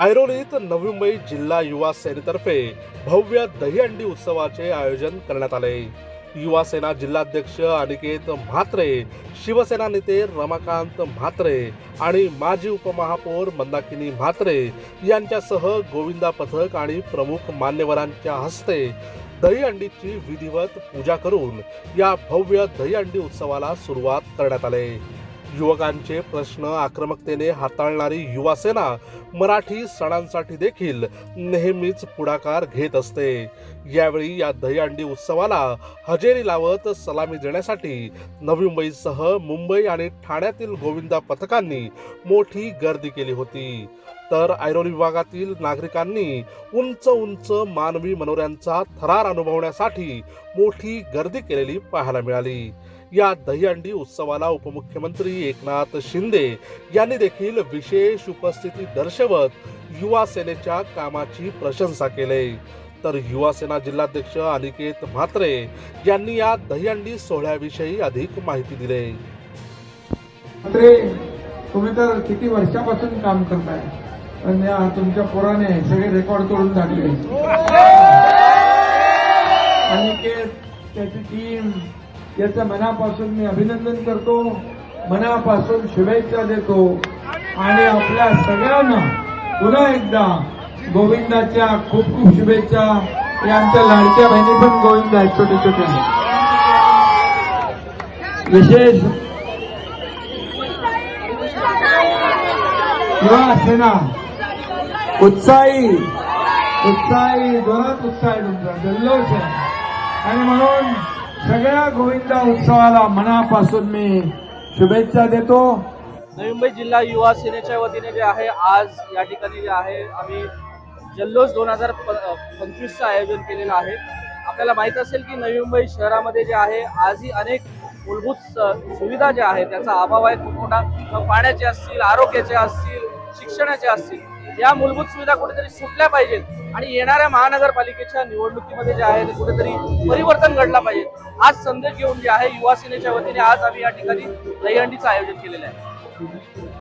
ऐरोलीत नवी मुंबई जिल्हा युवा सेनेतर्फे भव्य दहीहंडी उत्सवाचे आयोजन करण्यात आले. युवा सेना जिल्हाध्यक्ष अनिकेत म्हात्रे शिवसेना नेते रमाकांत म्हात्रे आणि माजी उपमहापौर मंदाकिनी म्हात्रे यांच्यासह गोविंदा पथक आणि प्रमुख मान्यवरांच्या हस्ते दहीहंडीची विधिवत पूजा करून या भव्य दहीहंडी उत्सवाला सुरुवात करण्यात आले. युवकांचे प्रश्न आक्रमकतेने हाताळणारी युवासेना मराठी सणांसाठी देखील नेहमीच पुढाकार घेत असते. यावेळी या दहीहंडी उत्सवाला हजेरी लावत सलामी देण्यासाठी नवी मुंबईसह मुंबई आणि ठाण्यातील गोविंदा पथकांनी मोठी गर्दी केली होती. तर ऐरोली विभागातील नागरिकांनी उंच उंच मानवी मनोऱ्यांचा थरार अनुभवण्यासाठी मोठी गर्दी केलेली पाहायला मिळाली. या दहीहंडी उत्सवाला उपमुख्यमंत्री एकनाथ शिंदे यांनी देखील विशेष उपस्थिती दर्शवत युवा सेनेच्या कामाची प्रशंसा केली. तर युवा सेना जिल्हाध्यक्ष अनिकेत म्हात्रे यांनी या दहीहंडी सोहळ्याविषयी अधिक माहिती दिली. तुम्ही तर किती वर्षापासून काम करताय? तुमच्या पोराने सगळे रेकॉर्ड करून टाकले. अनिकेत त्याची टीम याचं मनापासून मी अभिनंदन करतो. मनापासून शुभेच्छा देतो. आणि आपल्या सगळ्यांना पुन्हा एकदा गोविंदाच्या खूप खूप शुभेच्छा. हे आमच्या लाडक्या बहिणी पण गोविंद आहेत छोटे छोटे. विशेष युवा सेना. उत्साही. उत्साही जोरात उत्साह आहे तुमचा. जल्लोष आहे. आणि म्हणून सगळ्या गोविंदा उत्सवाला मनापासून मी शुभेच्छा देतो. नवी मुंबई जिल्हा युवा सेनेच्या वतीने जे आहे आज या ठिकाणी जे आहे आम्ही जल्लोष दोन हजार पंचवीसचं आयोजन केलेलं आहे. आपल्याला माहीत असेल की नवी मुंबई शहरामध्ये जे आहे आजही अनेक मूलभूत स- सुविधा ज्या आहेत त्याचा अभाव आहे. खूप मोठा. पाण्याचे असतील आरोग्याचे असतील शिक्षणाचे असतील या मूलभूत सुविधा कुठेतरी सुटल्या पाहिजेत. आणि येणाऱ्या महानगरपालिकेच्या निवडणुकीमध्ये जे आहे ते कुठेतरी परिवर्तन घडला पाहिजे. आज संदेश घेऊन जे आहे युवा सेनेच्या वतीने आज आम्ही या ठिकाणी दहीहंडीचं आयोजन केलेलं आहे.